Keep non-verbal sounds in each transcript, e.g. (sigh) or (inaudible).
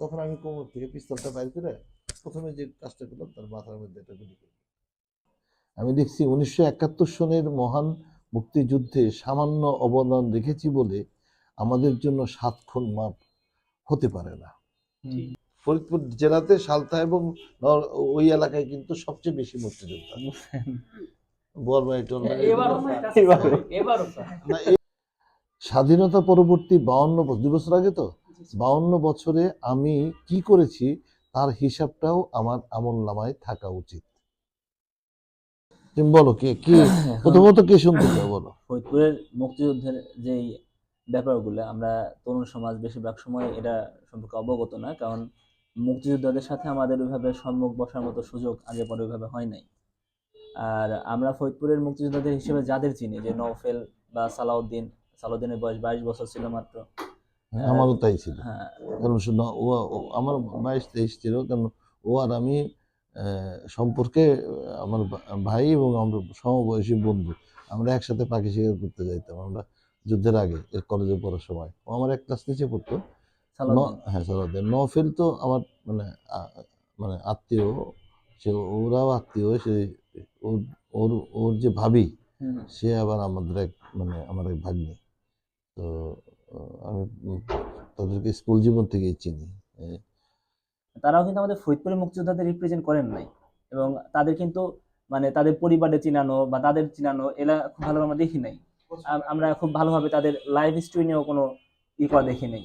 তখন আমি কোমর থেকে পিস্তলটা বাইর করে প্রথমে যে কাজটা করলাম তার মাথার মধ্যে একটা গুলি করলাম আমি দেখছি উনিশশো একাত্তর সনের মহান মুক্তিযুদ্ধে সামান্য অবদান রেখেছি বলে আমাদের জন্য সাত খুন মাপ হতে পারে না। ফরিদপুর জেলাতে সালতা এবং নর- ওই এলাকায় কিন্তু সবচেয়ে বেশি মুক্তিযোদ্ধা। স্বাধীনতা পরবর্তী বাউন্ন দুই বছর আগে তো? বাউন্ন বছরে আমি কি করেছি তার হিসাবটাও আমার আমল নামায় থাকা উচিত। তুমি বলো কে কি? (coughs) প্রথমত কে শুনতে চাও বলো। ফরিদপুরের মুক্তিযুদ্ধের যেই ব্যাপারগুলো আমরা তরুণ সমাজ বেশিরভাগ সময় এটা সম্পর্কে অবগত না কারণ মুক্তিযোদ্ধাদের সাথে আমাদের ওইভাবে সম্মুখ বসার মতো সুযোগ আগে পরে ওইভাবে হয় নাই। আর আমরা ফরিদপুরের মুক্তিযোদ্ধাদের হিসেবে যাদের চিনি যে নওফেল বা সালাউদ্দিন সালাউদ্দিনের বয়স বাইশ বছর ছিল মাত্র আমারও তাই ছিল। হ্যাঁ। কারণ শুনো ও আমার বাইশ তেইশ ছিল কারণ ও আর আমি সম্পর্কে আমার ভাই এবং আমরা সমবয়সী বন্ধু আমরা একসাথে পাখি শিকার করতে যাইতাম আমরা যুদ্ধের আগে এর কলেজে পড়ার সময়। ও আমার এক ক্লাস নিচে পড়তো। ন- হ্যাঁ সালাউদ্দিন। নফেল তো আমার মানে মানে আত্মীয় সে ওরাও আত্মীয় সে ওর ওর ওর যে ভাবি। সে আবার আমাদের এক মানে আমার এক ভাগ্নি। তো আমি তাদেরকে স্কুল জীবন থেকেই চিনি। তারাও কিন্তু আমাদের ফরিদপুরের মুক্তিযোদ্ধাদের রিপ্রেজেন্ট করেন নাই। এবং তাদের কিন্তু মানে তাদের পরিবারে চিনানো বা তাদের চিনানো, এরা খুব ভালোভাবে আমরা দেখি নাই। আমরা খুব ভালোভাবে তাদের লাইফ হিস্ট্রি নিয়েও কোনো ই করা দেখি নাই।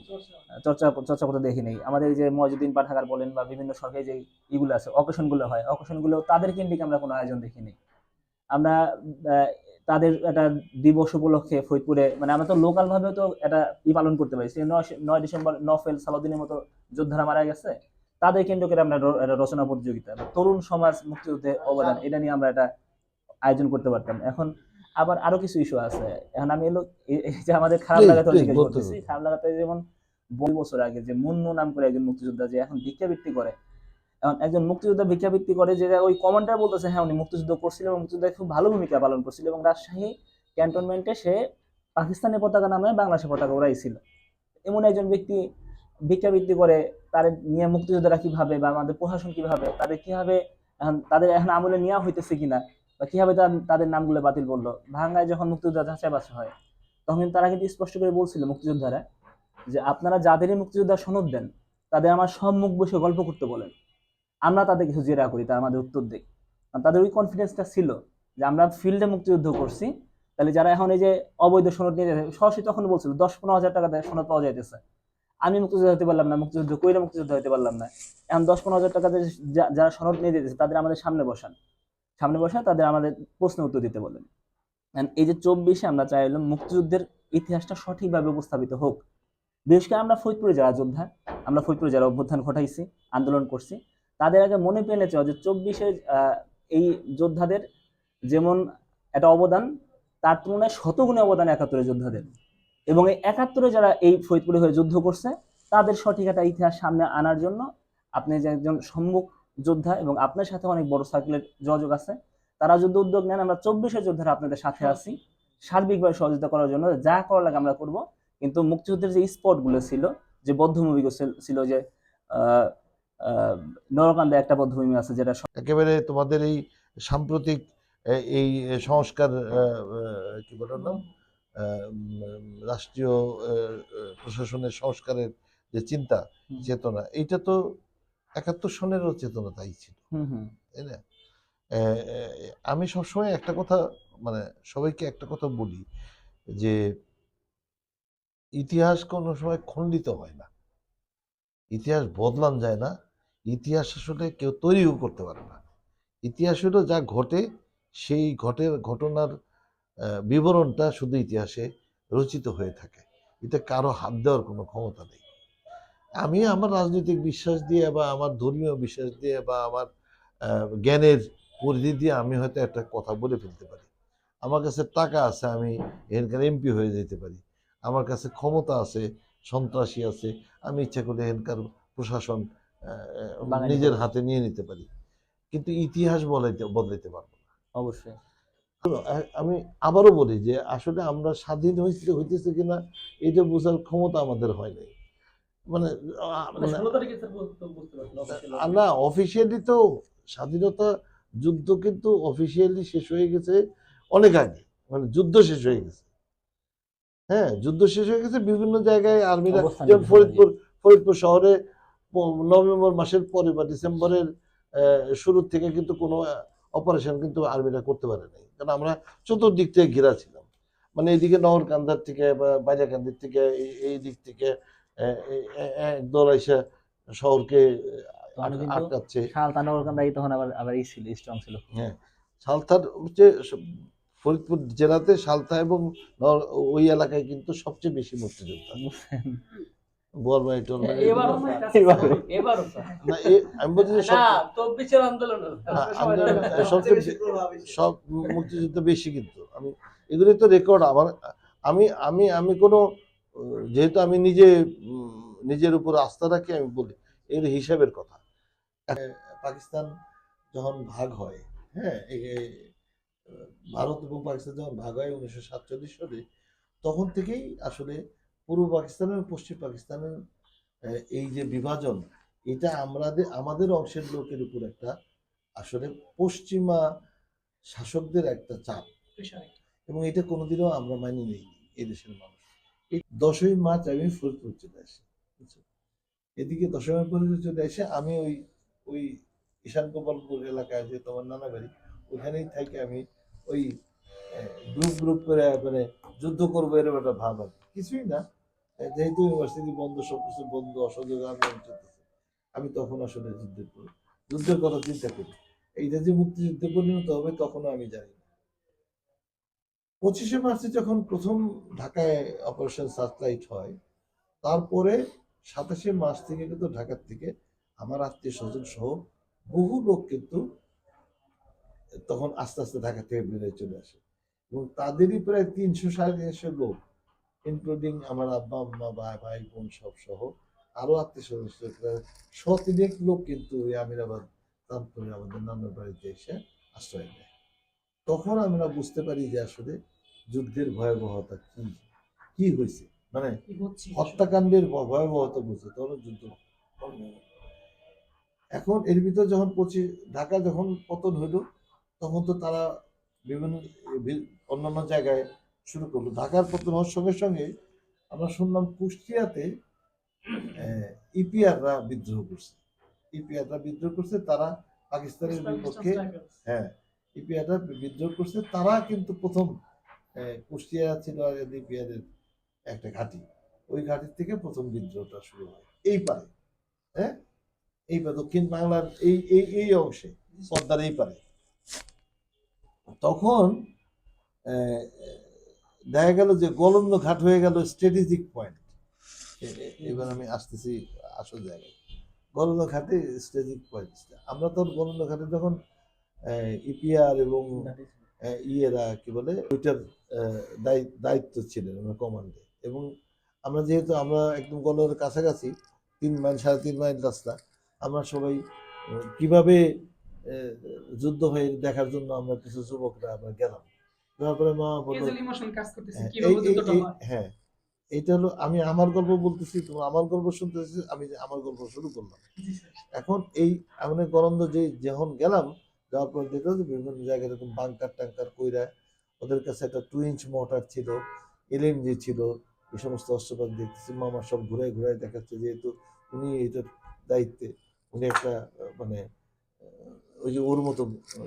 চর্চা চর্চা করতে দেখি নাই। আমাদের যে মজুদ্দিন পাঠাগার বলেন বা বিভিন্ন সরকারি যে ইগুলো আছে অকেশনগুলো হয় অকেশনগুলো তাদের কেন্দ্রিক আমরা কোনো আয়োজন দেখি নাই। আমরা তাদের একটা দিবস উপলক্ষে ফরিদপুরে মানে আমরা তো লোকাল ভাবে তো এটা ই পালন করতে পারি। নয় ডিসেম্বর নফেল সালাউদ্দিনের মতো যোদ্ধারা মারা গেছে তাদের কেন্দ্র করে আমরা একটা রচনা প্রতিযোগিতা তরুণ সমাজ মুক্তিযুদ্ধে অবদান এটা নিয়ে আমরা এটা আয়োজন করতে পারতাম। এখন আবার আরও কিছু ইস্যু আছে। এখন আমি এলো যে আমাদের খারাপ লাগাতে জিজ্ঞেস করতেছি খারাপ লাগাতে যেমন বহু বছর আগে যে মুন্নু নাম করে একজন মুক্তিযোদ্ধা যে এখন ভিক্ষাবৃত্তি করে একজন মুক্তিযোদ্ধা ভিক্ষাবৃত্তি করে যে ওই কমান্ডার বলতেছে হ্যাঁ উনি মুক্তিযুদ্ধ করছিল এবং মুক্তিযুদ্ধে খুব ভালো ভূমিকা পালন করছিল এবং রাজশাহী ক্যান্টনমেন্টে সে পাকিস্তানের পতাকা নামে বাংলাদেশের পতাকা উড়াইছিল। এমন একজন ব্যক্তি ভিক্ষাবৃত্তি করে তাদের নিয়ে মুক্তিযোদ্ধারা কীভাবে বা আমাদের প্রশাসন কীভাবে, তাদের কীভাবে এখন, তাদের এখন আমলে নেওয়া হইতেছে কিনা বা কীভাবে তার- তাদের নামগুলো বাতিল করল? ভাঙ্গায় যখন মুক্তিযোদ্ধা বাছাই হয়, তখন কিন্তু তারা কিন্তু স্পষ্ট করে বলছিল মুক্তিযোদ্ধারা যে, আপনারা যাদেরই মুক্তিযোদ্ধা সনদ দেন, তাদের আমার সম্মুখ বসে গল্প করতে বলেন। আমরা তাদের কিছু জেরা করি, তারা আমাদের উত্তর দেয়। তাদের ওই কনফিডেন্সটা ছিল যে আমরা ফিল্ডে মুক্তিযুদ্ধ করছি, তাহলে যারা এখন এই যে অবৈধ সনদ নিয়ে সরাসরি তখন বলছিল দশ পনেরো হাজার টাকা সনদ পাওয়া যাইতেছে। আমি মুক্তিযুদ্ধ হতে পারলাম না, মুক্তিযুদ্ধ কইরা মুক্তিযুদ্ধ হতে পারলাম না। এখন দশ পনেরো হাজার টাকা যারা সনদ নিয়ে যেতেছে তাদের আমাদের সামনে বসান। সামনে বসা তাদের আমাদের প্রশ্ন উত্তর দিতে বলেন। এই যে চব্বিশে আমরা চাইলাম মুক্তিযুদ্ধের ইতিহাসটা সঠিকভাবে উপস্থাপিত হোক। বিশেষ করে আমরা ফরিদপুরে যারা যোদ্ধা, আমরা ফরিদপুরে যারা অভ্যুত্থান ঘটাইছি, আন্দোলন করছি তাদের আগে মনে পেলে চাও যে চব্বিশে এই যোদ্ধাদের যেমন একটা অবদান তার তুলনায় শতগুণে অবদান একাত্তরের যোদ্ধাদের। এবং এই একাত্তরে যারা এই ফরিদপুরে হয়ে যুদ্ধ করছে তাদের সঠিক একটা ইতিহাস সামনে আনার জন্য আপনি যে একজন সম্মুখ যোদ্ধা এবং আপনার সাথে অনেক বড় সার্কেলের যোগাযোগ আছে তারা যদি উদ্যোগ নেন আমরা চব্বিশের যোদ্ধারা আপনাদের সাথে আছি। সার্বিকভাবে সহযোগিতা করার জন্য যা করা লাগে আমরা করব। কিন্তু মুক্তিযুদ্ধের যে স্পটগুলো ছিল যে বদ্ধভূমি ছিল যে নরকান্দা একটা বদ্ধভূমি আছে যেটা একেবারে তোমাদের এই সাম্প্রতিক এই সংস্কার কি বলার নাম? রাষ্ট্রীয় প্রশাসনের সংস্কারের যে চিন্তা চেতনা এইটা তো একাত্তর সনেরও চেতনা তাই ছিল। হুম হুম। তাই না? আমি সবসময় একটা কথা মানে সবাইকে একটা কথা বলি যে ইতিহাস কোনো সময় খণ্ডিত হয় না। ইতিহাস বদলান যায় না ইতিহাস আসলে কেউ তৈরিও করতে পারে না। ইতিহাস হলো যা ঘটে, সেই ঘটের ঘটনার বিবরণটা শুধু ইতিহাসে রচিত হয়ে থাকে। এটা কারও হাত দেওয়ার কোনো ক্ষমতা নেই। আমি আমার রাজনৈতিক বিশ্বাস দিয়ে বা আমার ধর্মীয় বিশ্বাস দিয়ে বা আমার জ্ঞানের পরিধি দিয়ে আমি হয়তো একটা কথা বলে ফেলতে পারি। আমার কাছে টাকা আছে, আমি এখানকার এমপি হয়ে যেতে পারি। আমার কাছে ক্ষমতা আছে, সন্ত্রাসী আছে, আমি ইচ্ছা করলে এখানকার প্রশাসন নিজের হাতে নিয়ে নিতে পারি। কিন্তু ইতিহাস বলাইতে বদলাইতে পারব না। অবশ্যই। আমি আবারও বলি যে আসলে আমরা স্বাধীন হয়েছে হইতেছে কিনা এটা বোঝার ক্ষমতা আমাদের হয় নাই। মানে মানে মানে না অফিসিয়ালি তো স্বাধীনতা যুদ্ধ কিন্তু অফিসিয়ালি শেষ হয়ে গেছে অনেক আগে। মানে যুদ্ধ শেষ হয়ে গেছে। হ্যাঁ যুদ্ধ শেষ হয়ে গেছে বিভিন্ন জায়গায়। আর্মিরা যেমন ফরিদপুর ফরিদপুর শহরে নভেম্বর মাসের পরে বা ডিসেম্বরের শুরুর থেকে কিন্তু কোনো অপারেশন কিন্তু আর্মিরা করতে পারে নাই। কারণ আমরা চতুর্দিক থেকে ঘেরা ছিলাম। মানে এইদিকে নহরকান্দার থেকে বা বাইরাকান্দির থেকে এই- এই দিক থেকে একদল এসে শহরকে আটকাচ্ছে। তখন আবার আবার ই ছিল স্ট্রং ছিল। হ্যাঁ সালথার হচ্ছে ফরিদপুর জেলাতে সালথা এবং ওই এলাকায় কিন্তু সবচেয়ে বেশি মুক্তিযোদ্ধা। বরমাই টরমাই এবারও এগুলো- স্যার, এবারও। এবারও স্যার। না এ- আমি বলছি যে সব মুক্তিযুদ্ধ বেশি কিন্তু। আমি এগুলি তো রেকর্ড আমার আমি আমি আমি কোনো যেহেতু আমি নিজে নিজের উপর আস্থা রাখি আমি বলি এগুলো হিসাবের কথা। পাকিস্তান যখন ভাগ হয় হ্যাঁ ভারত এবং পাকিস্তান যখন ভাগ হয় উনিশশো সাতচল্লিশ সালে তখন থেকেই আসলে পূর্ব পাকিস্তান এবং পশ্চিম পাকিস্তানের এই যে বিভাজন, এটা আমাদের আমাদের অংশের লোকের উপর একটা আসলে পশ্চিমা শাসকদের একটা চাপ। এবং এটা কোনোদিনও আমরা মানি নেই এই দেশের মানুষ। এই দশই মার্চ আমি ফরিদপুর চলে আসি এদিকে দশই মার্চ ফরিদপুর চলে এসে আমি ওই ওই ঈশান গোপালপুর এলাকায় যে তোমার নানা বাড়ি, ওখানেই থেকে আমি, ওই গ্রুপ গ্রুপ করে মানে যুদ্ধ করব এরকম একটা ভাব কিছুই না যেহেতু ইউনিভার্সিটি বন্ধ, সব কিছু বন্ধ, অসহযোগ আন্দোলন চলতেছে। আমি তখন আসলে যুদ্ধের পর যুদ্ধের কথা চিন্তা করি। এইটা যে মুক্তিযুদ্ধে পরিণত হবে, তখনও আমি জানি পঁচিশে মার্চে যখন প্রথম ঢাকায় অপারেশন সার্চলাইট হয়, তারপরে সাতাশে মার্চ থেকে কিন্তু ঢাকার থেকে আমার আত্মীয় স্বজন সহ বহু লোক কিন্তু তখন আস্তে আস্তে ঢাকা থেকে বেরিয়ে চলে আসে। এবং তাদেরই প্রায় তিনশো সাড়ে তিনশো লোক ইনক্লুডিং আমার আব্বা আম্মা ভাই ভাই বোন সব সহ আরও আত্মীয় স্বজন শতিনেক লোক কিন্তু আমিরাবাদ তারপরে আমাদের নানার বাড়িতে এসে আশ্রয় নেয়। তখন আমরা বুঝতে পারি যে আসলে যুদ্ধের ভয়াবহতা কি কি হয়েছে? মানে হত্যাকাণ্ডের ভয়াবহতা বুঝছে তখন যুদ্ধ এখন এর ভিতর যখন পঁচিশ ঢাকা যখন পতন হইল তখন তো তারা বিভিন্ন অন্যান্য জায়গায় শুরু করল। ঢাকার পতন হওয়ার সঙ্গে সঙ্গে আমরা শুনলাম কুষ্টিয়াতে ইপিআররা বিদ্রোহ করছে। ইপিআররা বিদ্রোহ করছে তারা পাকিস্তানের বিপক্ষে হ্যাঁ ইপিআররা বিদ্রোহ করছে তারা কিন্তু প্রথম কুষ্টিয়া ছিল ইপিআরের একটা ঘাঁটি। ওই ঘাঁটির থেকে প্রথম বিদ্রোহটা শুরু হয়। এই পারে হ্যাঁ? এই পারে দক্ষিণ বাংলার এই এই এই অংশে পদ্মার এই পারে। তখন আহ, দেখা গেল যে গলন্দ ঘাট হয়ে গেল স্ট্র্যাটেজিক পয়েন্ট এবার আমি আসতেছি আসল জায়গায়। গলন্দ ঘাটে স্ট্র্যাটেজিক পয়েন্ট আমরা তখন গলন্দ ঘাটে যখন ইপিআর এবং ইয়েরা কি বলে, ওইটার দায়িত্ব ছিলেন আমার কমান্ডে এবং আমরা যেহেতু আমরা একদম গলদের কাছাকাছি, তিন মাইল, সাড়ে তিন মাইল রাস্তা, আমরা সবাই কীভাবে যুদ্ধ হয়ে দেখার জন্য আমরা কিছু যুবকরা আমরা গেলাম। তারপরে মা বলল ইমোশন কাজ করতেছে হ্যাঁ, কীভাবে এই- হয়। হলো আমি আমার গল্প বলতেছি তোমরা আমার গল্প শুনতেছি আমি আমার গল্প শুরু করলাম। জি এখন এই আমাদের গরন্দ যে যখন গেলাম যাওয়ার পর দেখলাম যে বিভিন্ন জায়গায় এরকম বাংকার টাঙ্কার কইরা ওদের কাছে একটা টু ইঞ্চ মোটর ছিল এলএমজি ছিল এই সমস্ত অস্ত্রপাত দেখতেছি মামা সব ঘুরায় ঘুরায় দেখাচ্ছে যেহেতু উনি এটার দায়িত্বে উনি একটা মানে ওই যে ওর মতো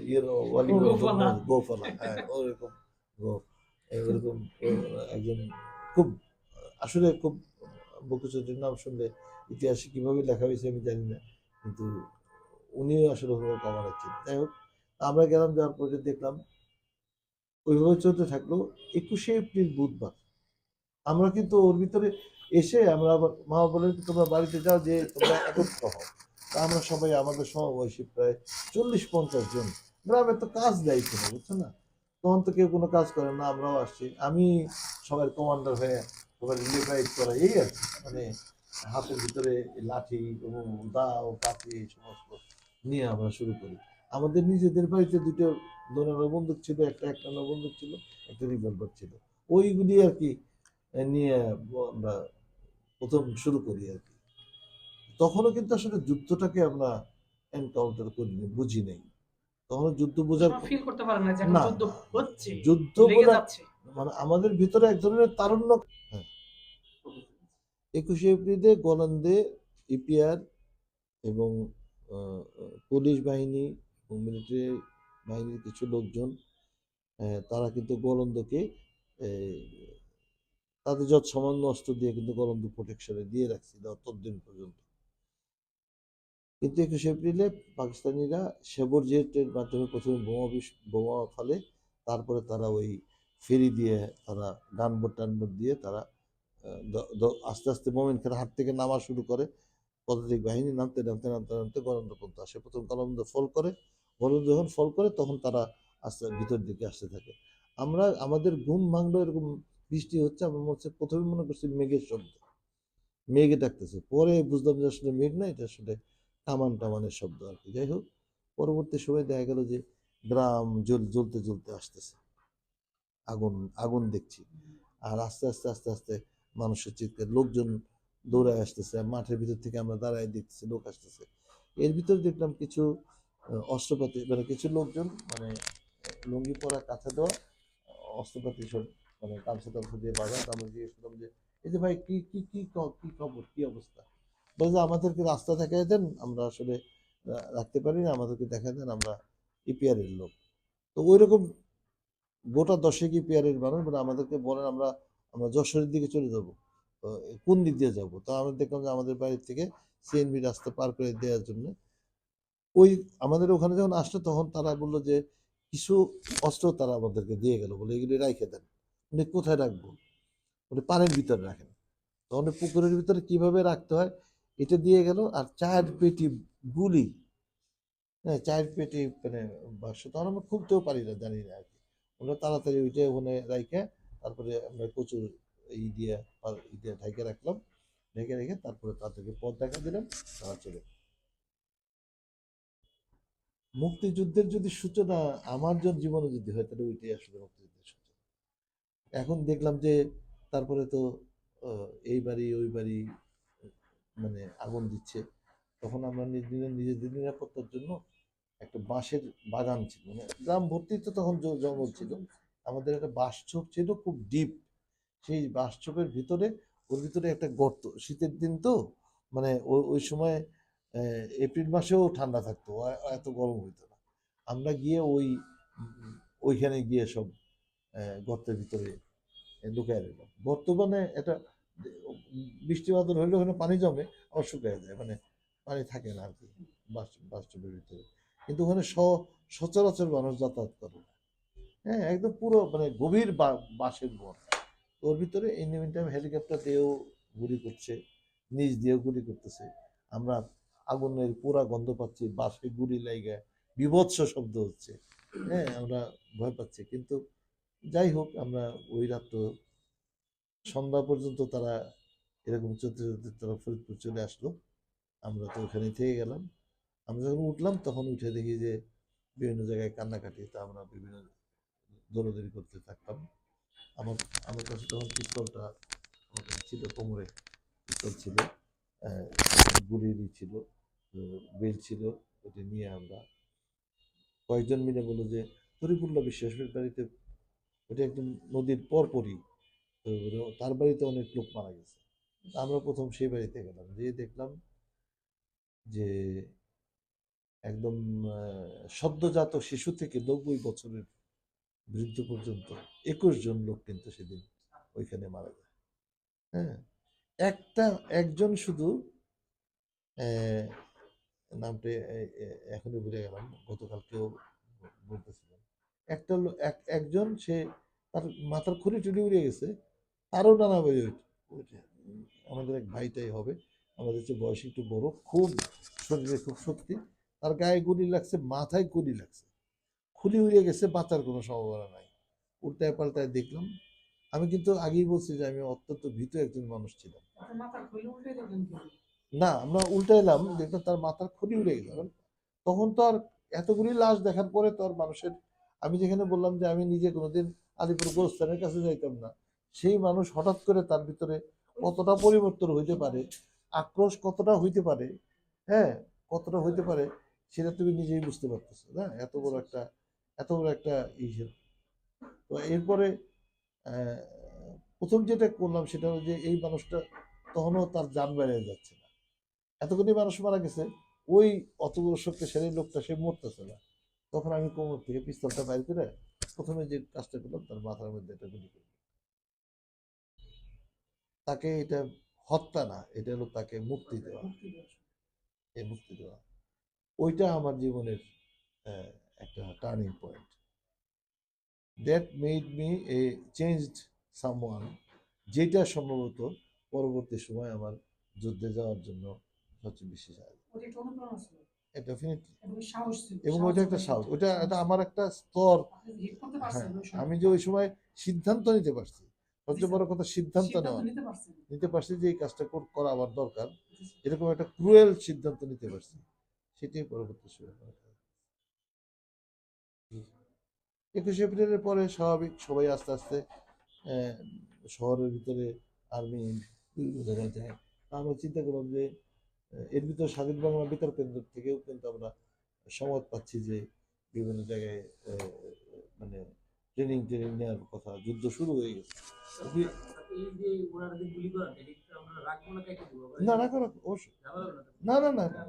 ইয়ের ওয়ালি গোফালা। গোফালা হ্যাঁ ওরকম গো এরকম একজন খুব আসলে খুব বকুচুরির নাম শুনলে ইতিহাসে কীভাবে লেখা হয়েছে আমি জানি না কিন্তু উনিও আসলে ওভাবে কমাচ্ছেন যাই হোক আমরা গেলাম যাওয়ার পরে দেখলাম ওইভাবে চলতে থাকল একুশে এপ্রিল বুধবার। আমরা কিন্তু ওর ভিতরে এসে আমরা আবার মা বলেন তোমরা বাড়িতে যাও যে তোমরা একত্র হও। আমরা সবাই আমাদের সমবয়সী প্রায় চল্লিশ পঞ্চাশ জন। গ্রামে তো কাজ দেয় কোনো, বুঝছ না? তখন তো কেউ কোনো কাজ করে না, আমরাও আসছি। আমি সবার কমান্ডার হয়ে সবাই রিলেভাইড করা এই আর। মানে হাতের ভিতরে লাঠি এবং দা ও কাঠি এই সমস্ত নিয়ে আমরা শুরু করি। আমাদের নিজেদের বাড়িতে দুটো দোনানো বন্দুক ছিল, একটা একটা বন্দুক ছিল, একটা রিভলভার ছিল। ওইগুলি আর কি নিয়ে আমরা প্রথম শুরু করি আর কি। তখনও কিন্তু আসলে যুদ্ধটাকে আমরা এনকাউন্টার করিনি বুঝি নেই। তখন যুদ্ধ বোঝার ফিল করতে পারেন না যে যুদ্ধ হচ্ছে যুদ্ধ যাচ্ছে। মানে আমাদের ভিতরে এক ধরনের তারুণ্য হ্যাঁ। একুশে এপ্রিলে গোলন্দে ইপিআর এবং আহ, পুলিশ বাহিনী এবং মিলিটারি বাহিনীর কিছু লোকজন তারা কিন্তু গোলন্দকে তাদের যত সামান্য অস্ত্র দিয়ে কিন্তু গোলন্দ প্রোটেকশনে দিয়ে রাখছিল ততদিন পর্যন্ত। কিন্তু একুশে এপ্রিলে পাকিস্তানিরা শেবর জেটের মাধ্যমে প্রথমে বোমা বোমা ফেলে, তারপরে তারা ওই ফেরি দিয়ে তারা গানবোট টানবোট দিয়ে তারা আস্তে আস্তে মোমেন খান হাত থেকে নামা শুরু করে। পদাতিক বাহিনী নামতে নামতে নামতে নামতে পর্যন্ত আসে। প্রথম গলন্দ ফল করে গলন্দ যখন ফল করে তখন তারা আস্তে, ভিতর দিকে আসতে থাকে। আমরা, আমাদের ঘুম ভাঙলো এরকম বৃষ্টি হচ্ছে, আমরা মনে হচ্ছে প্রথমে মনে করছি মেঘের শব্দ। মেঘে ডাকতেছে। পরে বুঝলাম যে আসলে মেঘ না, এটা আসলে কামান টামানের শব্দ আর কি। যাই হোক, পরবর্তী সময় দেখা গেল যে গ্রাম জ্বল, জ্বলতে জ্বলতে আসতেছে। আগুন আগুন দেখছি। আর আস্তে আস্তে আস্তে আস্তে মানুষের চিৎকার, লোকজন দৌড়ায় আসতেছে। মাঠের ভিতর থেকে আমরা দাঁড়ায় দেখতেছি, লোক আসতেছে। এর ভিতরে দেখলাম কিছু অস্ত্রপাতি মানে কিছু লোকজন মানে লুঙ্গি পরা, কাঁথা দেওয়া, অস্ত্রপাতি সব মানে গামছা টামছা দিয়ে তো আমরা জিজ্ঞেস যে, এই যে ভাই কি কি কি কি খবর? কি অবস্থা? বলে যে আমাদেরকে রাস্তা দেখাই দেন, আমরা আসলে রাখতে পারি না, আমাদেরকে দেখা দেন, আমরা ইপিআরের লোক। তো ওই রকম গোটা দশেক ইপিআর এর মানুষ মানে আমাদেরকে বলেন, আমরা আমরা যশোরের দিকে চলে যাব কোন দিক দিয়ে যাব? তো আমরা দেখলাম যে আমাদের বাড়ির থেকে সিএনবি রাস্তা পার করে দেওয়ার জন্য, ওই আমাদের ওখানে যখন আসলো, তখন তারা বলল যে, কিছু অস্ত্র তারা আমাদেরকে দিয়ে গেল। বলে, এগুলি রাখে দেন। উনি কোথায় রাখব? উনি পানির ভিতরে রাখেন। তখন পুকুরের ভিতরে কীভাবে রাখতে হয় এটা দিয়ে গেল আর চার পেটি গুলি। হ্যাঁ চার পেটি মানে বাক্স তখন আমরা খুলতেও পারি না, জানি না আর কি। আমরা তাড়াতাড়ি ওইটা ওখানে রাখে তারপরে আমরা প্রচুর ই দিয়ে ই দিয়ে ঢেকে রাখলাম। ঢেকে রেখে তারপরে তাদেরকে পথ দেখা দিলাম, তারা চলে মুক্তিযুদ্ধের যদি সূচনা আমার জীবনে যদি হয়, তাহলে ওইটাই আসলে মুক্তিযুদ্ধের সূচনা। এখন দেখলাম যে তারপরে তো এই বাড়ি, ওই বাড়ি মানে আগুন দিচ্ছে, তখন আমরা নিজেদের নিজেদের নিরাপত্তার জন্য একটা বাঁশের বাগান ছিল। মানে গ্রাম ভর্তি তো তখন জঙ্গল ছিল। আমাদের একটা বাঁশঝোপ ছিল খুব ডিপ সেই বাঁশঝোপের ভিতরে, ওর ভিতরে একটা গর্ত। শীতের দিন তো মানে ওই সময় এপ্রিল মাসেও ঠান্ডা থাকতো এত গরম হইতো না। আমরা গিয়ে ওই, ওইখানে গিয়ে সব গর্তের ভিতরে লুকায় রইলাম। বর্তমানে এটা বৃষ্টি বাদল হইলে ওখানে পানি জমে, আবার শুকায় যায়। মানে পানি থাকে না আর কি বাস- ভিতরে। কিন্তু ওখানে স- সচরাচর মানুষ যাতায়াত করে না। হ্যাঁ একদম পুরো মানে গভীর বা- বাঁশের বন ওর ভিতরে এই টাইম হেলিকপ্টার দিয়েও গুলি করছে, নিচ দিয়েও গুলি করতেছে। আমরা আগুনের পুরা গন্ধ পাচ্ছি বাসে গুলি লাইগা, বিভৎস শব্দ হচ্ছে। হ্যাঁ আমরা ভয় পাচ্ছি। কিন্তু যাই হোক, আমরা ওই রাত তো সন্ধ্যা পর্যন্ত তারা এরকম চলতে চলতে তারা ফরিদপুর চলে আসলো। আমরা তো ওখানে থেকে গেলাম। আমরা যখন উঠলাম তখন উঠে দেখি যে বিভিন্ন জায়গায় কান্নাকাটি, তা আমরা বিভিন্ন দৌড়াদৌড়ি করতে থাকতাম। আমার আমার কাছে তখন পিস্তলটা ছিল, কোমরে পিস্তল ছিল গুলিরই ছিল বেল ছিল ওটা নিয়ে আমরা কয়েকজন মিলে বলল যে তরিকুল্লা বিশ্বাসের বাড়িতে ওটা একদম নদীর পরপরই তার বাড়িতে অনেক লোক মারা গেছে। আমরা প্রথম সেই বাড়িতে গেলাম। যেয়ে দেখলাম যে একদম সদ্যজাত শিশু থেকে নব্বই বছরের বৃদ্ধ পর্যন্ত একুশ জন লোক কিন্তু সেদিন ওইখানে মারা যায়। হ্যাঁ? একটা, একজন শুধু নামটা এখনই ভুলে গেলাম, গতকালকেও বলতেছিলাম। একটা একজন সে তার মাথার খুলি টুলি উড়ে গেছে তারও নানা ওঠে। আমাদের এক ভাইটাই হবে। আমাদের চেয়ে বয়স একটু বড় খুব শরীরে খুব শক্তি। তার গায়ে গুলি লাগছে মাথায় গুলি লাগছে। খুলি উড়ে গেছে বাঁচার কোনো সম্ভাবনা নাই। উল্টায় পাল্টায় দেখলাম। আমি কিন্তু আগেই বলছি যে আমি অত্যন্ত ভীত একজন মানুষ ছিলাম। কি না আমরা উল্টে এলাম দেখলাম তার মাথার খুলি উড়ে গেল। তখন তো আর এতগুলি লাশ দেখার পরে তো আর মানুষের আমি যেখানে বললাম যে আমি নিজে কোনোদিন আলিপুর গোরস্থানের কাছে যাইতাম না। সেই মানুষ হঠাৎ করে তার ভিতরে কতটা পরিবর্তন হইতে পারে, আক্রোশ কতটা হইতে পারে হ্যাঁ কতটা হইতে পারে, সেটা তুমি নিজেই বুঝতে পারতেছো, না? এত বড় একটা, এত বড় একটা ইসে তো এরপরে প্রথম যেটা করলাম সেটা হলো যে এই মানুষটা তখনও তার যান বেড়ে যাচ্ছে না। এতক্ষণই মানুষ মারা গেছে, ওই অত বড় শক্তিশালী লোকটা সে মরতেছে না। তখন আমি কোমর থেকে পিস্তলটা বাইর করে প্রথমে যে কাজটা করলাম, তার মাথার মধ্যে একটা গুলি করলাম তাকে এটা হত্যা না এটা হলো তাকে মুক্তি দেওয়া। এই মুক্তি দেওয়া। ওইটা আমার জীবনের একটা turning point that made me a changed someone যেটা সম্ভবত পরবর্তী সময় আমার যুদ্ধে যাওয়ার জন্য সবচেয়ে বেশি ডেফিনেটলি এবং ওইটা একটা সাহস। ওইটা এটা আমার একটা স্তর। হ্যাঁ। আমি যে ওই সময় সিদ্ধান্ত নিতে পারছি। সবচেয়ে বড় কথা সিদ্ধান্ত নেওয়া। নিতে পারছি। যে এই কাজটা করা আমার দরকার। এরকম একটা ক্রুয়েল সিদ্ধান্ত নিতে পারছি। সেটাই পরবর্তী কাছে। একুশে এপ্রিলের পরে স্বাভাবিক সবাই আস্তে আস্তে শহরের ভিতরে আর্মি বিভিন্ন জায়গায় যায়। আমরা চিন্তা করলাম যে এর ভিতরে স্বাধীন বাংলা বেতার কেন্দ্র থেকেও কিন্তু আমরা সংবাদ পাচ্ছি যে বিভিন্ন জায়গায় মানে ট্রেনিং ট্রেনিং নেওয়ার কথা যুদ্ধ শুরু হয়ে গেছে। না রাখো রাখো অবশ্যই। না না না না।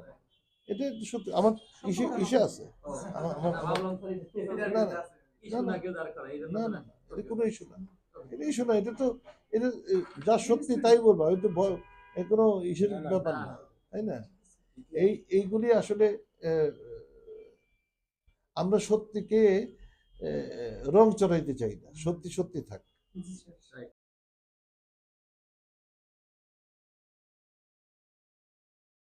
এটা সত্যি আমার ইসে ইসে আছে। না, না। না না এটা কোনো ইস্যু না। এটা ইস্যু না এটা তো এটা যা সত্যি তাই বলব এ কোনো ইসের ব্যাপার না। তাই না? এই এইগুলি আসলে আহ, আমরা সত্যিকে রং চড়াইতে চাই না সত্যি সত্যি থাক.